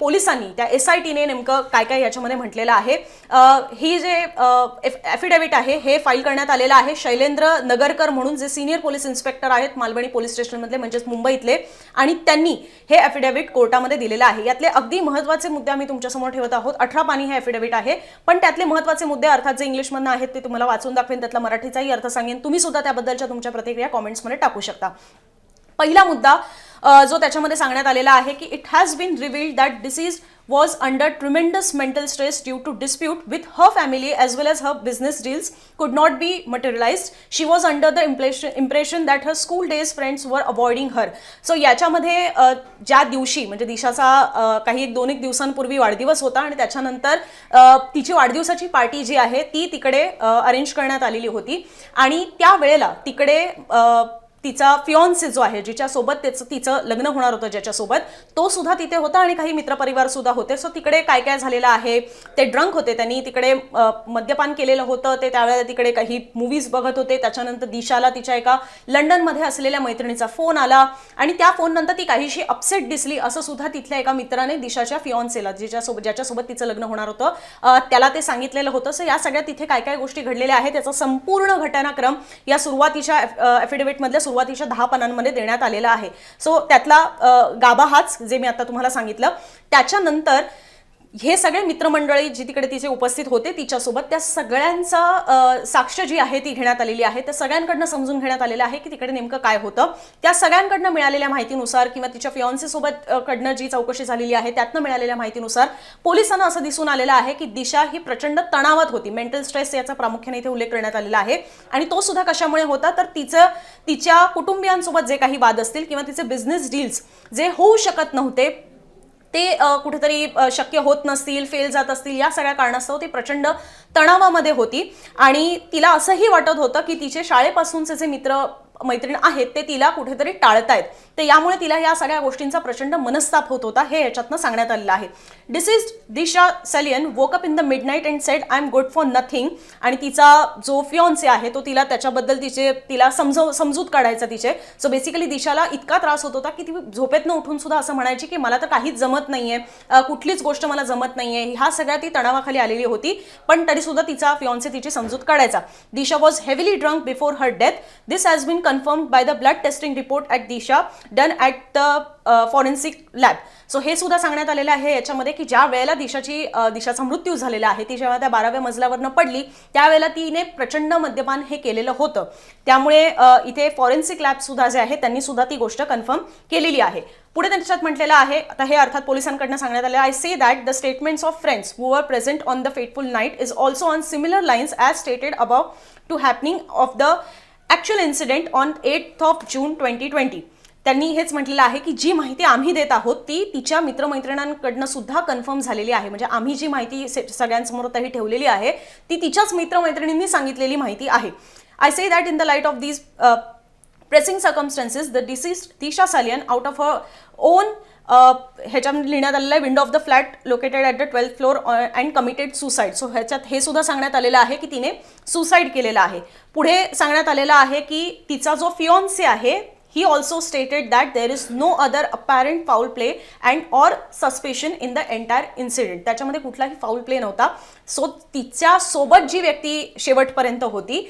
पोलिसांनी त्या S I टीने नेमकं काय काय याच्यामध्ये म्हटलेलं आहे. ही जे ॲफिडेव्हिट आहे हे फाईल करण्यात आलेलं आहे. शैलेंद्र नगरकर म्हणून जे सिनियर पोलीस इन्स्पेक्टर आहेत मालवणी पोलीस स्टेशनमधले म्हणजेच मुंबईतले आणि त्यांनी हे ॲफिडेव्हिट कोर्टामध्ये दिलेलं आहे. यातले अगदी महत्त्वाचे मुद्दे आम्ही तुमच्यासमोर ठेवत आहोत. अठरा पाणी हे ॲफिडेव्हिट आहे पण त्यातले महत्त्वाचे मुद्दे अर्थात जे इंग्लिशमधनं आहेत ते तुम्हाला वाचून दाखवेन त्यातला मराठीचाही अर्थ सांगेन. तुम्ही सुद्धा त्याबद्दलच्या तुमच्या प्रतिक्रिया कॉमेंट्समध्ये टाकू शकता. पहिला मुद्दा जो त्याच्यामध्ये सांगण्यात आलेला आहे की it has been revealed that deceased was under tremendous mental stress due to dispute with her family as well as her business deals could not be materialised she was under the impression impression that her school days friends were avoiding her so याच्यामध्ये ज्या दिवशी म्हणजे दिशाचा काही एक दोन एक दिवसांपूर्वी वाढदिवस होता आणि त्याच्यानंतर तिची वाढदिवसाची पार्टी जी आहे ती तिकडे अरेंज करण्यात आलेली होती. आणि त्या वेळेला तिकडे तिचा फिओन्से जो आहे जिच्यासोबत त्याचं तिचं लग्न होणार होतं ज्याच्यासोबत तो सुद्धा तिथे होता आणि काही मित्रपरिवार सुद्धा होते. सो तिकडे काय काय झालेलं आहे ते ड्रंक होते त्यांनी. तिकडे मद्यपान केलेलं होतं. ते त्यावेळेला तिकडे काही मूवीज बघत होते. त्याच्यानंतर दिशाला तिच्या एका लंडनमध्ये असलेल्या मैत्रिणीचा फोन आला आणि त्या फोन नंतर ती काहीशी अपसेट दिसली. असं सुद्धा तिथल्या एका मित्राने दिशाच्या फिओन्सेला जिच्यासोबत ज्याच्यासोबत तिचं लग्न होणार होतं त्याला ते सांगितलेलं होतं. सो या सगळ्या तिथे काय काय गोष्टी घडलेल्या आहेत त्याचा संपूर्ण घटनाक्रम या सुरुवातीच्या ॲफिडेव्हिटमधल्या सुरुवातीच्या दहा पानांमध्ये देण्यात आलेला आहे. सो त्यातला गाबा गाभा हाच जे मी आता तुम्हाला सांगितलं. त्याच्यानंतर हे सगळे मित्रमंडळी जी तिकडे तिचे उपस्थित होते तिच्यासोबत त्या सगळ्यांचा साक्ष जी आहे ती घेण्यात आलेली आहे. त्या सगळ्यांकडनं समजून घेण्यात आलेलं आहे की तिकडे नेमकं काय होतं. त्या सगळ्यांकडनं मिळालेल्या माहितीनुसार किंवा तिच्या फिऑन्से कडनं जी चौकशी झालेली आहे त्यातनं मिळालेल्या माहितीनुसार पोलिसांना असं दिसून आलेलं आहे की दिशा ही प्रचंड तणावात होती. मेंटल स्ट्रेस याचा प्रामुख्याने इथे उल्लेख करण्यात आलेला आहे. आणि तो सुद्धा कशामुळे होता? तर तिचं तिच्या कुटुंबियांसोबत जे काही वाद असतील किंवा तिचे बिझनेस डील्स जे होऊ शकत नव्हते ते कुठेतरी शक्य होत नसतील फेल जात असतील या सगळ्या कारणास्तव ती प्रचंड तणावामध्ये होती. आणि तिला असंही वाटत होतं की तिचे शाळेपासूनचे जे मित्र मैत्रीण आहेत ते तिला कुठेतरी टाळतायत. तर यामुळे तिला या सगळ्या गोष्टींचा प्रचंड मनस्ताप होत होता हे याच्यातनं सांगण्यात आलेलं आहे. Deceased Disha Salian woke up in the midnight and said I am good for nothing आणि तिचा जो फिओन्से आहे तो तिला त्याच्याबद्दल तिचे तिला समजव समजूत काढायचा तिचे. सो बेसिकली दिशाला इतका त्रास होत होता की ती झोपेतनं उठून सुद्धा असं म्हणायची की मला तर काहीच जमत नाहीये आहे कुठलीच गोष्ट मला जमत नाहीये. ह्या सगळ्या ती तणावाखाली आलेली होती पण तरी सुद्धा तिचा फिओन्से तिची समजूत काढायचा. Disha was heavily drunk before her death this has been confirmed by the blood testing report at Disha done at the forensic lab so हे सुद्धा सांगण्यात आलेलं आहे याच्यामध्ये की ज्या वेळेला दिशाची दिशाचा मृत्यू झालेला आहे ती जेव्हा त्या बाराव्या मजल्यावरनं पडली त्यावेळेला तिने प्रचंड मद्यपान हे केलेलं होतं. त्यामुळे इथे फॉरेन्सिक लॅब सुद्धा जे आहे त्यांनी सुद्धा ती गोष्ट कन्फर्म केलेली आहे. पुढे त्यांच्यात म्हटलेलं आहे आता हे अर्थात पोलिसांकडनं सांगण्यात आलं I say that the statements of friends who are present on the fateful night is also on similar lines as stated above to happening of the actual incident on eight of June twenty twenty त्यांनी हेच म्हटलेलं आहे की जी माहिती आम्ही देत आहोत ती तिच्या मित्रमैत्रिणांकडनं सुद्धा कन्फर्म झालेली आहे. म्हणजे आम्ही जी माहिती सगळ्यांसमोर तरी ठेवलेली आहे ती तिच्याच मित्रमैत्रिणींनी सांगितलेली माहिती आहे. I say that in the light of these pressing circumstances the deceased Disha Salian out of a own ह्याच्यामध्ये लिहिण्यात आलेलं आहे window of the flat located at the twelfth floor and committed suicide so ह्याच्यात हे सुद्धा सांगण्यात आलेलं आहे की तिने सुसाईड केलेलं आहे. पुढे सांगण्यात आलेलं आहे की तिचा जो फिओन्से आहे he also stated that there is no other apparent foul play and or suspicion in the entire incident त्याच्यामध्ये कुठलाही फाऊल प्ले नव्हता. सो तिच्यासोबत जी व्यक्ती शेवटपर्यंत होती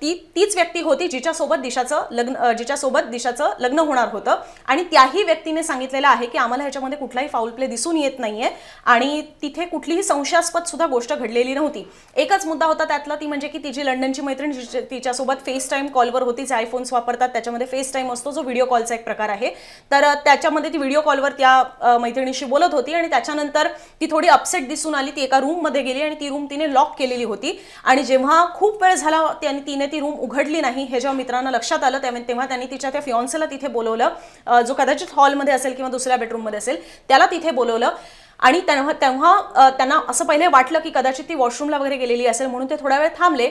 ती तीच व्यक्ती होती जिच्यासोबत दिशाचं लग्न जिच्यासोबत दिशाचं लग्न होणार होतं. आणि त्याही व्यक्तीने सांगितलेलं आहे की आम्हाला ह्याच्यामध्ये कुठलाही फाऊल प्ले दिसून येत नाहीये. आणि तिथे कुठलीही संशयास्पद सुद्धा गोष्ट घडलेली नव्हती. एकच मुद्दा होता त्यातला ती म्हणजे की तिची लंडनची मैत्रीण तिच्यासोबत फेस टाईम कॉलवर होती जे आयफोन्स वापरतात त्याच्यामध्ये फेस टाईम असतो जो व्हिडिओ कॉलचा एक प्रकार आहे. तर त्याच्यामध्ये ती व्हिडिओ कॉलवर त्या मैत्रिणीशी बोलत होती आणि त्याच्यानंतर ती थोडी अपसेट दिसून आली. ती एका रूममध्ये गेली आणि ती रूम तिने लॉक केलेली होती. आणि जेव्हा खूप वेळ झाला त्याने तिने ती रूम उघडली नाही हे जेव्हा मित्रांना लक्षात आलं तेव्हा तेव्हा त्यांनी तिच्या त्या फिऑन्सेला तिथे बोलवलं. जो कदाचित हॉलमध्ये असेल किंवा दुसऱ्या बेडरूममध्ये असेल त्याला तिथे बोलवलं. आणि तेव्हा तेव्हा त्यांना असं पहिले वाटलं की कदाचित ती वॉशरूमला वगैरे गेलेली असेल म्हणून ते थोडा वेळ थांबले.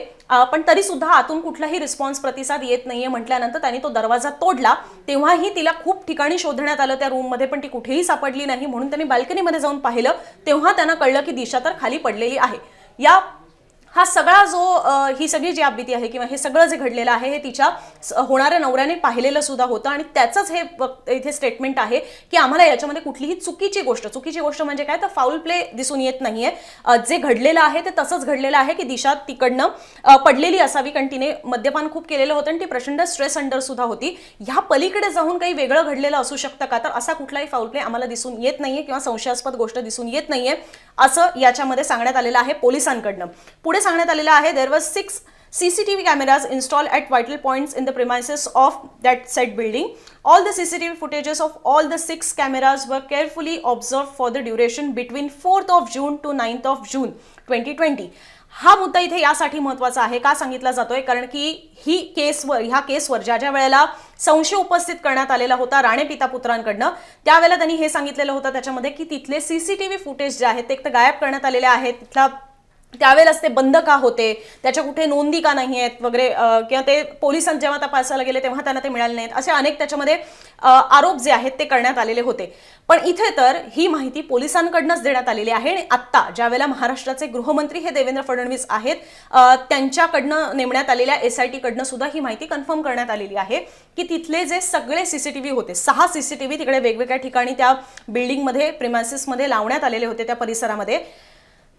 पण तरी सुद्धा आतून कुठलाही रिस्पॉन्स प्रतिसाद येत नाहीये म्हटल्यानंतर त्यांनी तो दरवाजा तोडला. तेव्हाही तिला खूप ठिकाणी शोधण्यात आलं त्या रूममध्ये पण ती कुठेही सापडली नाही म्हणून त्यांनी बाल्कनीमध्ये जाऊन पाहिलं. तेव्हा त्यांना कळलं की दिशा तर खाली पडलेली आहे. या हा सगळा जो ही सगळी जी आपबीती आहे किंवा हे सगळं जे घडलेलं आहे हे तिच्या स- होणाऱ्या नवऱ्याने पाहिलेलं सुद्धा होतं आणि त्याचंच हे इथे स्टेटमेंट आहे की आम्हाला याच्यामध्ये कुठलीही चुकीची गोष्ट चुकीची गोष्ट म्हणजे काय? तर फाऊल प्ले दिसून येत नाहीये. जे घडलेलं आहे ते तसंच घडलेलं आहे की दिशा तिकडनं पडलेली असावी. कारण तिने मद्यपान खूप केलेलं होतं आणि ती प्रचंड स्ट्रेस अंडर सुद्धा होती. ह्या पलीकडे जाऊन काही वेगळं घडलेलं असू शकतं का? तर असा कुठलाही फाऊल प्ले आम्हाला दिसून येत नाहीये किंवा संशयास्पद गोष्ट दिसून येत नाहीये असं याच्यामध्ये सांगण्यात आलेलं आहे पोलिसांकडनं. पुढे सांगण्यात आलेलं आहे there was six C C T V cameras install at vital points in the premises of that said building all the C C T V footages of all the six cameras were carefully observe for the duration between fourth of June to ninth of June twenty twenty हा मुद्दा इथे यासाठी महत्त्वाचा आहे का सांगितला जातोय? कारण की ही केसवर ह्या केसवर ज्या ज्या वेळेला संशय उपस्थित करण्यात आलेला होता राणे पिता पुत्रांकडनं त्यावेळेला त्यांनी हे सांगितलेलं होतं त्याच्यामध्ये की तिथले C C T V footage जे आहेत ते एक तर गायब करण्यात आलेले आहेत. तिथला त्यावेळेलाच ते बंद का होते? त्याच्या कुठे नोंदी का नाही आहेत? वगैरे किंवा ते पोलिसांत जेव्हा तपासायला गेले तेव्हा त्यांना ते मिळाले नाहीत. असे अनेक त्याच्यामध्ये आरोप जे आहेत ते करण्यात आलेले होते. पण इथे तर ही माहिती पोलिसांकडनंच देण्यात आलेली आहे आणि आत्ता ज्यावेळेला महाराष्ट्राचे गृहमंत्री हे देवेंद्र फडणवीस आहेत त्यांच्याकडनं नेमण्यात आलेल्या एस आय टीकडनं सुद्धा ही माहिती कन्फर्म करण्यात आलेली आहे की तिथले जे सगळे सीसीटीव्ही होते सहा सीसीटीव्ही तिकडे वेगवेगळ्या ठिकाणी त्या बिल्डिंगमध्ये प्रिमायसिसमध्ये लावण्यात आलेले होते त्या परिसरामध्ये.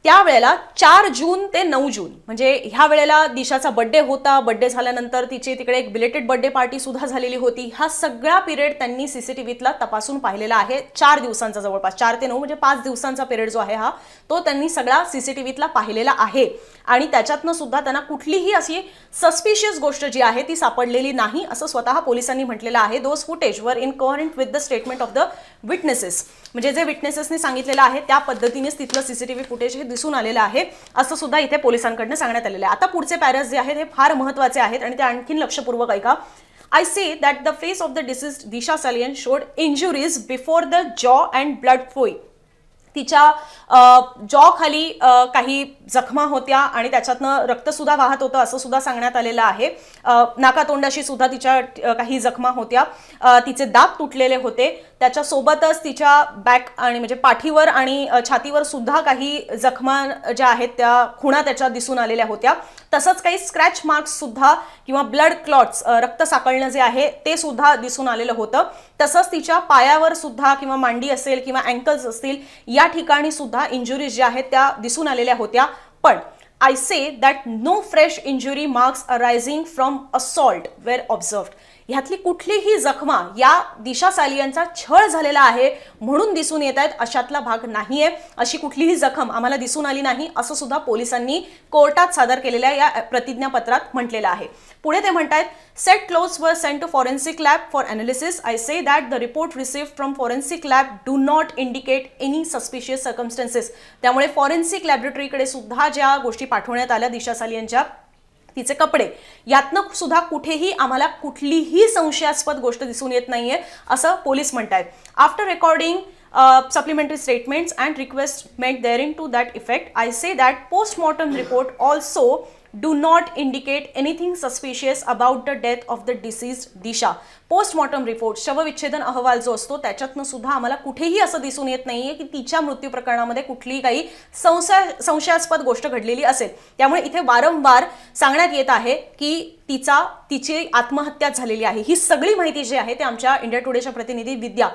त्यावेळेला चार जून ते नऊ जून म्हणजे ह्या वेळेला दिशाचा बड्डे होता. बड्डे झाल्यानंतर तिची तिकडे एक बिलेटेड बड्डे पार्टी सुद्धा झालेली होती. हा सगळा पिरियड त्यांनी सीसीटीव्हीतला तपासून पाहिलेला आहे. चार दिवसांचा जवळपास चार ते नऊ म्हणजे पाच दिवसांचा पिरियड जो आहे हा तो त्यांनी सगळा सीसीटीव्हीतला पाहिलेला आहे. आणि त्याच्यातनं सुद्धा त्यांना कुठलीही अशी सस्पिशियस गोष्ट जी आहे ती सापडलेली नाही असं स्वतः पोलिसांनी म्हटलेलं आहे. Those footage were in coherent with the statement of the witnesses म्हणजे जे विटनेसेसने सांगितलेलं आहे त्या पद्धतीनेच तिथलं सीसीटीव्ही फुटेज हे दिसून आलेलं आहे. असं सुद्धा इथे पोलिसांकडनं सांगण्यात आलेलं आहे. आता पुढचे पॅरस जे आहेत हे फार महत्त्वाचे आहेत आणि ते आणखीन लक्षपूर्वक ऐका. I see that the face of the deceased Disha Salian showed injuries before the jaw and blood flowy तिच्या जॉ खाली काही जखमा होत्या आणि त्याच्यातनं रक्तसुद्धा वाहत होतं असं सुद्धा सांगण्यात आलेलं आहे. नाकातोंडाशी सुद्धा तिच्या काही जखमा होत्या. तिचे दात तुटलेले होते. त्याच्यासोबतच तिच्या बॅक आणि म्हणजे पाठीवर आणि छातीवर सुद्धा काही जखमा ज्या आहेत त्या खुणा त्याच्या दिसून आलेल्या होत्या. तसंच काही स्क्रॅच मार्क्स सुद्धा किंवा ब्लड क्लॉट्स रक्त साकळणं जे आहे ते सुद्धा दिसून आलेलं होतं. तसंच तिच्या पायावर सुद्धा किंवा मांडी असेल किंवा अँकल्स असतील या ठिकाणी सुद्धा इंजुरीज ज्या आहेत त्या दिसून आलेल्या होत्या. But I say that no fresh injury marks arising from assault were observed. ह्यातली कुठलीही जखमा या दिशा सालियांचा छळ झालेला आहे म्हणून दिसून येत आहेत. अशातला भाग नाहीये. अशी कुठलीही जखम आम्हाला दिसून आली नाही असं सुद्धा पोलिसांनी कोर्टात सादर केलेल्या या प्रतिज्ञापत्रात म्हटलेलं आहे. पुढे ते म्हणतायत set close were sent to forensic lab for analysis I say that the report receive from forensic lab do not indicate any suspicious circumstances त्यामुळे फॉरेन्सिक लॅबोरेटरीकडे सुद्धा ज्या गोष्टी पाठवण्यात आल्या दिशा सालियांच्या तिचे कपडे. यातनं सुद्धा कुठेही आम्हाला कुठलीही संशयास्पद गोष्ट दिसून येत नाहीये असं पोलीस म्हणतायत. After recording supplementary statements and request made there in to that effect I say that postmortem report also do not indicate anything suspicious about the death of the deceased Disha. Postmortem report शवविच्छेदन अहवाल जो असतो त्याच्यातनं सुद्धा आम्हाला कुठेही असं दिसून येत नाहीये की तिच्या मृत्यू प्रकरणामध्ये कुठलीही काही संशय संशयास्पद गोष्ट घडलेली असेल. त्यामुळे इथे वारंवार सांगण्यात येत आहे की तिचा तिची आत्महत्या झालेली आहे. ही सगळी माहिती जी आहे ते आमच्या इंडिया टुडेच्या प्रतिनिधी विद्या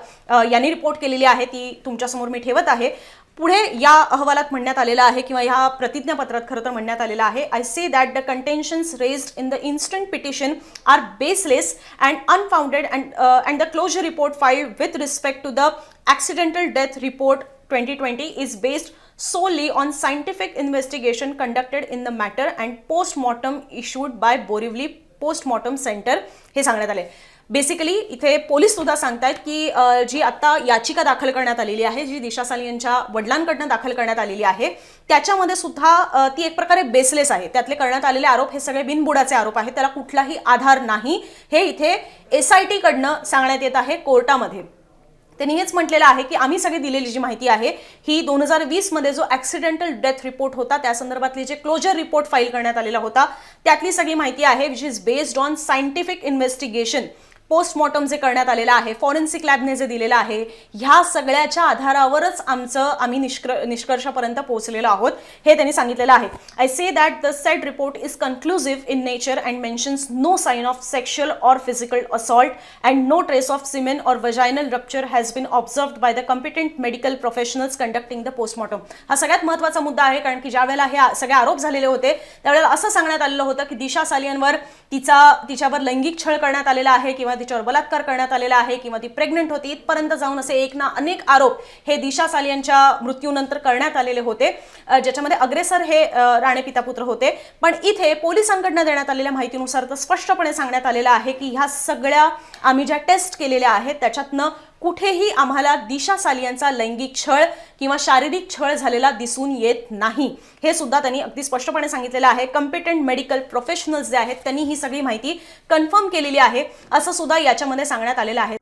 यांनी रिपोर्ट केलेली आहे. ती तुमच्यासमोर मी ठेवत आहे. पुढे या अहवालात म्हणण्यात आलेलं आहे किंवा या प्रतिज्ञापत्रात खरं तर म्हणण्यात आलेलं आहे. I see that the contentions raised in the instant petition are baseless and unfounded and and the closure report five with respect to the accidental death report 2020 is based solely on scientific investigation conducted in the matter and post-mortem issued by Borivali Post-Mortem Center हे सांगण्यात आले basically इथे police सुद्धा सांगतायत की जी आता याचिका दाखल करण्यात आलेली आहे जी दिशा साली यांच्या वडिलांकडनं दाखल करण्यात आलेली आहे त्याच्यामध्ये सुद्धा ती एक प्रकारे बेसलेस आहे. त्यातले करण्यात आलेले आरोप हे सगळे बिनबुडाचे आरोप आहेत. त्याला कुठलाही आधार नाही. हे इथे एस आय टीकडनं सांगण्यात येत आहे कोर्टामध्ये. त्यांनी हेच म्हटलेलं आहे की आम्ही सगळी दिलेली जी माहिती आहे ही दोन हजार वीसमध्ये जो ॲक्सिडेंटल डेथ रिपोर्ट होता त्या संदर्भातली जे क्लोजर रिपोर्ट फाईल करण्यात आलेला होता त्यातली सगळी माहिती आहे which is based on scientific investigation postmortem जे करण्यात आलेलं आहे फॉरेन्सिक लॅबने जे दिलेलं आहे ह्या सगळ्याच्या आधारावरच आमचं आम्ही निष्क्र निष्कर्षापर्यंत पोहोचलेलो आहोत हे त्यांनी सांगितलेलं आहे. I say that the said report is conclusive in nature and mentions no sign of sexual or physical assault and no trace of semen or vaginal rupture has been observed by the competent medical professionals conducting the postmortem हा सगळ्यात महत्त्वाचा मुद्दा आहे कारण की ज्या वेळेला हे सगळे आरोप झालेले होते त्यावेळेला असं सांगण्यात आलेलं होतं की दिशा सालियनवर तिचा तिच्यावर लैंगिक छळ करण्यात आलेला आहे किंवा तिच्यावर बलात्कार करण्यात आलेला आहे किंवा ती प्रेग्नंट होती इथपर्यंत जाऊन असे एक ना अनेक आरोप हे दिशा सालियनच्या मृत्यूनंतर करण्यात आलेले होते. ज्याच्यामध्ये अग्रेसर हे राणे पितापुत्र होते. पण इथे पोलिसांकडनं देण्यात आलेल्या माहितीनुसार तर स्पष्टपणे सांगण्यात आलेलं आहे की ह्या सगळ्या आम्ही ज्या टेस्ट केलेल्या आहेत त्याच्यातनं कुठेही आम्हाला दिशा सालियांचा लैंगिक छळ किंवा शारीरिक छळ झालेला दिसून येत नाही. हे सुद्धा त्यांनी अगदी स्पष्टपणे सांगितलेलं आहे. कम्पिटेंट मेडिकल प्रोफेशनल्स जे आहेत त्यांनी ही सगळी माहिती कन्फर्म केलेली आहे. असं सुद्धा याच्यामध्ये सांगण्यात आलेलं आहे.